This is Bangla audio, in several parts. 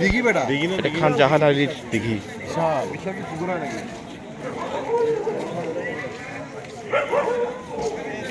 দিঘি বেটা? দেখি না খান জাহান আলীর দিঘি।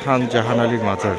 খান জাহান আলীর মাজার।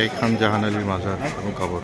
এই খান জাহান আলীর মাজার ও কবর।